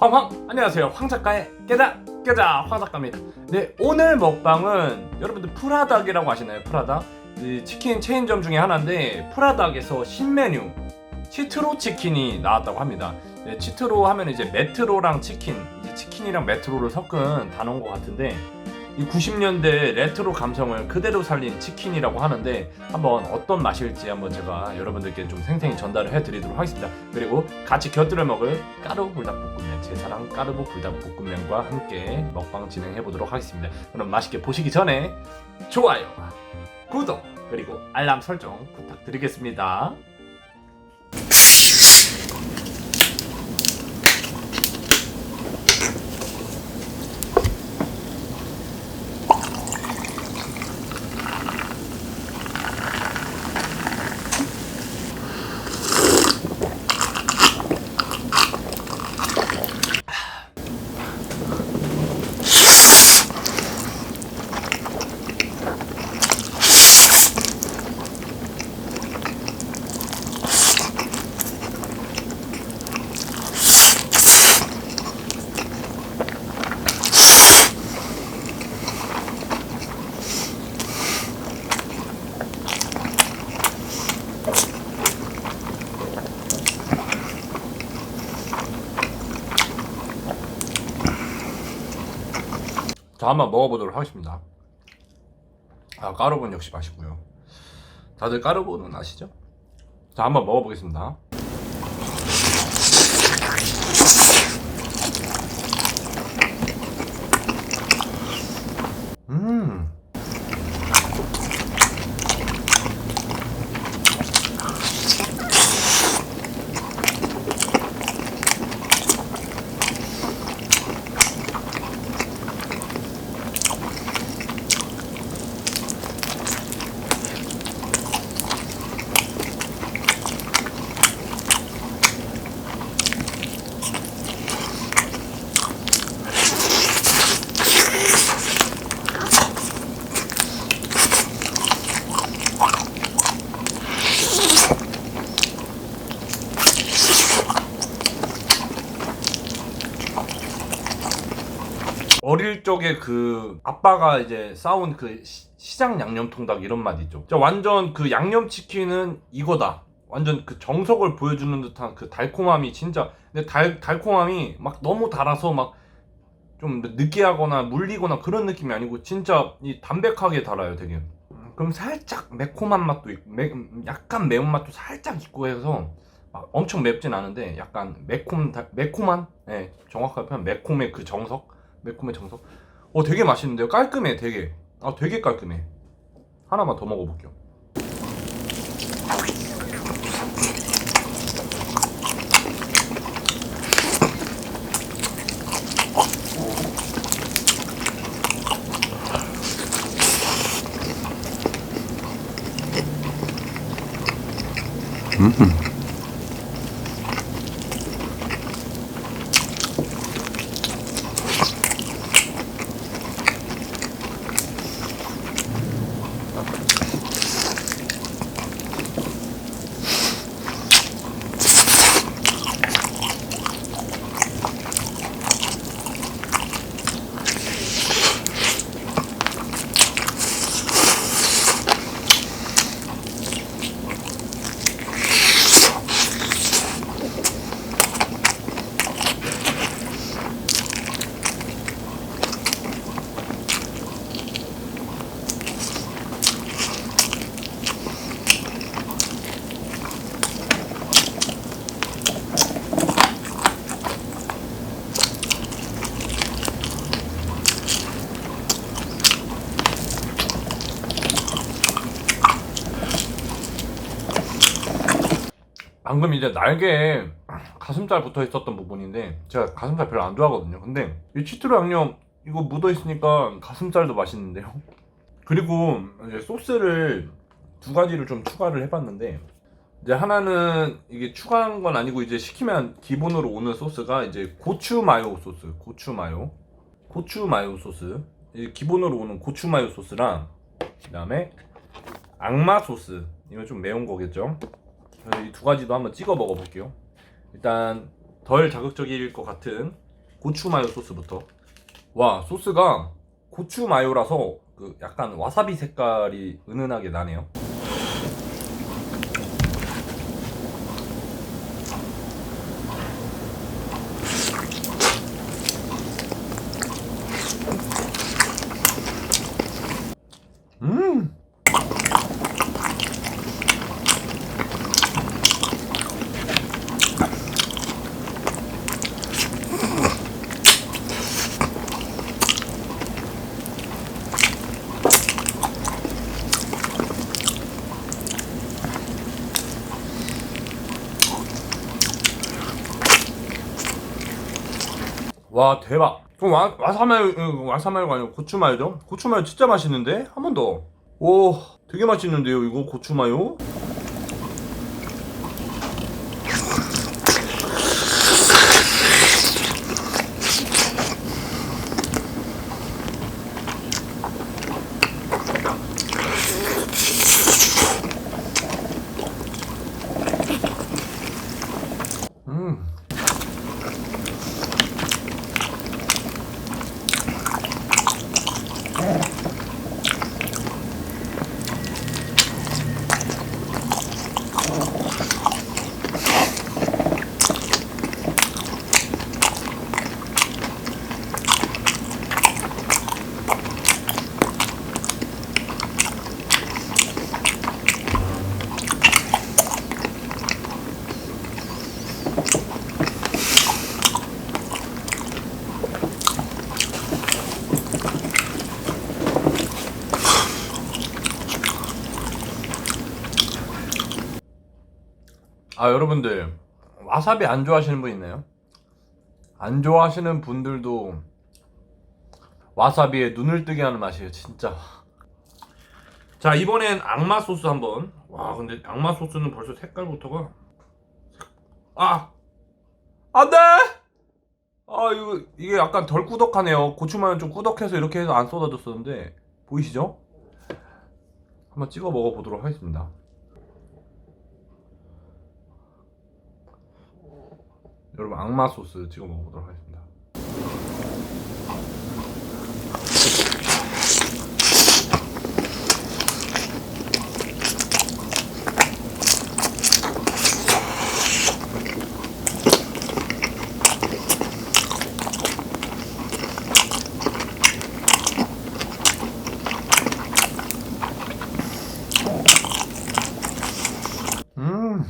황황 안녕하세요 황 작가의 깨자 깨자 황 작가입니다. 네 오늘 먹방은 여러분들 프라닭이라고 아시나요? 프라닭 이 치킨 체인점 중에 하나인데 프라닭에서 신메뉴 치트로 치킨이 나왔다고 합니다. 네, 치트로 하면 이제 메트로랑 치킨 이제 치킨이랑 메트로를 섞은 단어인 것 같은데 이 90년대 레트로 감성을 그대로 살린 치킨이라고 하는데 한번 어떤 맛일지 한번 제가 여러분들께 좀 생생히 전달을 해드리도록 하겠습니다. 그리고 같이 곁들여 먹을 까르보 불닭볶음면 제 사랑 까르보 불닭볶음면과 함께 먹방 진행해 보도록 하겠습니다. 그럼 맛있게 보시기 전에 좋아요, 구독 그리고 알람 설정 부탁드리겠습니다. 자 한번 먹어보도록 하겠습니다. 아 까르보는 역시 맛있고요. 다들 까르보는 아시죠? 자 한번 먹어보겠습니다. 음. 어릴 적에 그 아빠가 이제 싸운 그 시- 시장 양념통닭 이런 맛 있죠. 저 완전 그 양념치킨은 이거다. 완전 그 정석을 보여주는 듯한 그 달콤함이 진짜 근데 달 달콤함이 막 너무 달아서 막 좀 느끼하거나 물리거나 그런 느낌이 아니고 진짜 이 담백하게 달아요, 되게. 음, 그럼 살짝 매콤한 맛도 있고 매, 음, 약간 매운 맛도 살짝 있고 해서 막 엄청 맵진 않은데 약간 매콤 달- 매콤한 예 정확하게 표현 매콤의 그 정석 매콤의 정석. 어 되게 맛있는데요. 깔끔해 되게. 아 되게 깔끔해. 하나만 더 먹어볼게요. 방금 이제 날개에 가슴살 붙어 있었던 부분인데 제가 가슴살 별로 안 좋아하거든요. 근데 이 치트로 양념 이거 묻어 있으니까 가슴살도 맛있는데요. 그리고 이제 소스를 두 가지를 좀 추가를 해봤는데 이제 하나는 이게 추가한 건 아니고 이제 시키면 기본으로 오는 소스가 이제 고추 마요 소스, 고추 마요, 고추 마요 소스. 이 기본으로 오는 고추 마요 소스랑 그 다음에 악마 소스. 이건 좀 매운 거겠죠? 이 두 가지도 한번 찍어 먹어볼게요. 일단 덜 자극적일 것 같은 고추 마요 소스부터. 와 소스가 고추 마요라서 그 약간 와사비 색깔이 은은하게 나네요. 와 대박. 그럼 와, 와사마요 어, 와사마요가 아니고 고추마요죠? 고추마요 진짜 맛있는데 한 번 더. 오 되게 맛있는데요 이거 고추마요? 음. 아 여러분들 와사비 안 좋아하시는 분 있나요? 안 좋아하시는 분들도 와사비에 눈을 뜨게 하는 맛이에요 진짜. 자 이번엔 악마 소스 한번. 와 근데 악마 소스는 벌써 색깔부터가 아! 안돼! 아 이거 이게 약간 덜 꾸덕하네요. 고추마요 좀 꾸덕해서 이렇게 해서 안 쏟아졌었는데. 보이시죠? 한번 찍어 먹어보도록 하겠습니다 여러분 악마 소스 찍어 먹어보도록 하겠습니다. 음.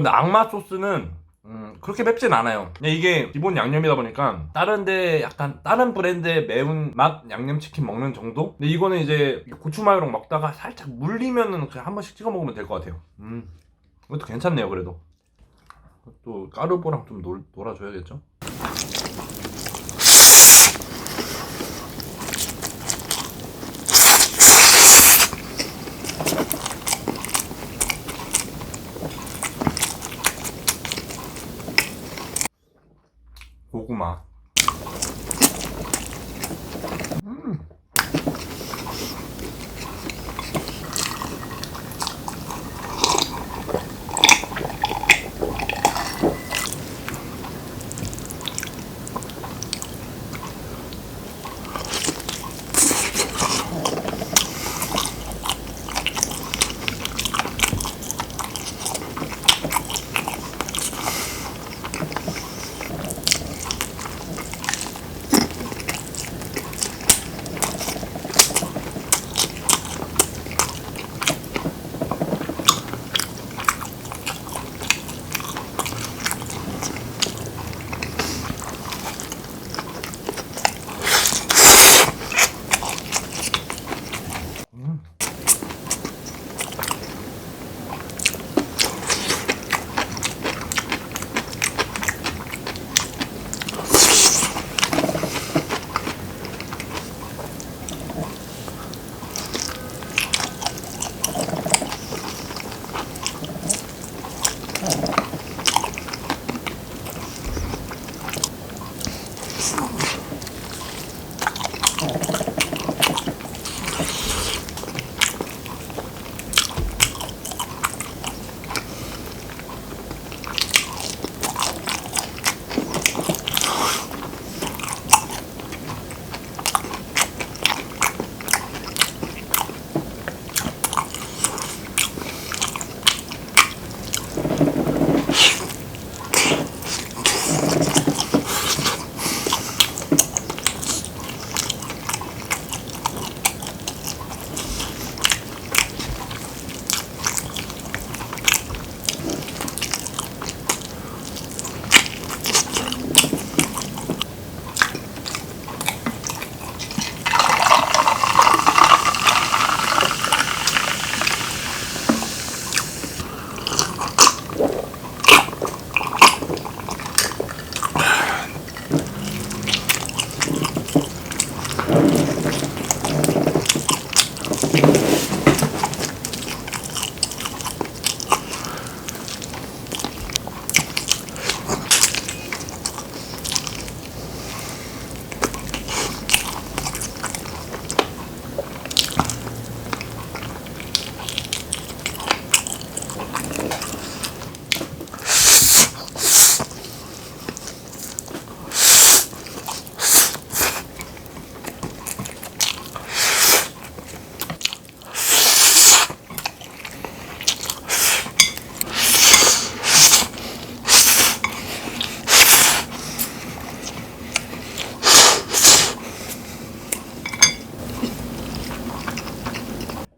여러분들 악마 소스는 음, 그렇게 맵진 않아요. 그냥 이게 기본 양념이다 보니까 다른데 약간 다른 브랜드의 매운 맛 양념 치킨 먹는 정도? 근데 이거는 이제 고추 마요랑 먹다가 살짝 물리면은 그냥 한 번씩 찍어 먹으면 될 것 같아요. 음, 이것도 괜찮네요 그래도. 또 까르보랑 좀 놀, 놀아줘야겠죠?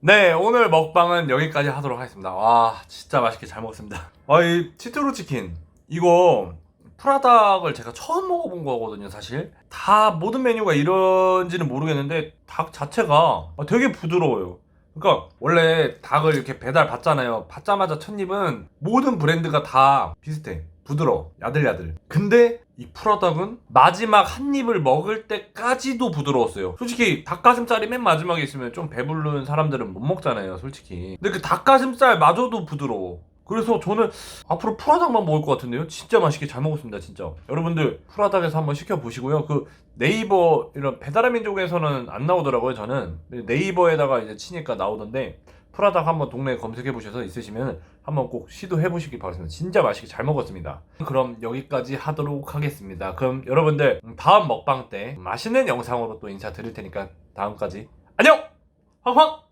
네, 오늘 먹방은 여기까지 하도록 하겠습니다. 와, 진짜 맛있게 잘 먹었습니다. 아, 이 치트로 치킨. 이거 프라닭을 제가 처음 먹어본 거거든요, 사실. 다 모든 메뉴가 이런지는 모르겠는데 닭 자체가 되게 부드러워요. 그러니까 원래 닭을 이렇게 배달 받잖아요. 받자마자 첫 입은 모든 브랜드가 다 비슷해. 부드러워. 야들야들. 근데 이 프라닭은 마지막 한 입을 먹을 때까지도 부드러웠어요. 솔직히 닭가슴살이 맨 마지막에 있으면 좀 배부른 사람들은 못 먹잖아요, 솔직히. 근데 그 닭가슴살 마저도 부드러워. 그래서 저는 앞으로 프라닭만 먹을 것 같은데요. 진짜 맛있게 잘 먹었습니다, 진짜. 여러분들 프라닭에서 한번 시켜 보시고요. 그 네이버 이런 배달의 민족에서는 안 나오더라고요, 저는. 네이버에다가 이제 치니까 나오던데 프라닭 한번 동네에 검색해 보셔서 있으시면 한번 꼭 시도해 보시기 바랍니다. 진짜 맛있게 잘 먹었습니다. 그럼 여기까지 하도록 하겠습니다. 그럼 여러분들 다음 먹방 때 맛있는 영상으로 또 인사드릴 테니까 다음까지 안녕! 황황!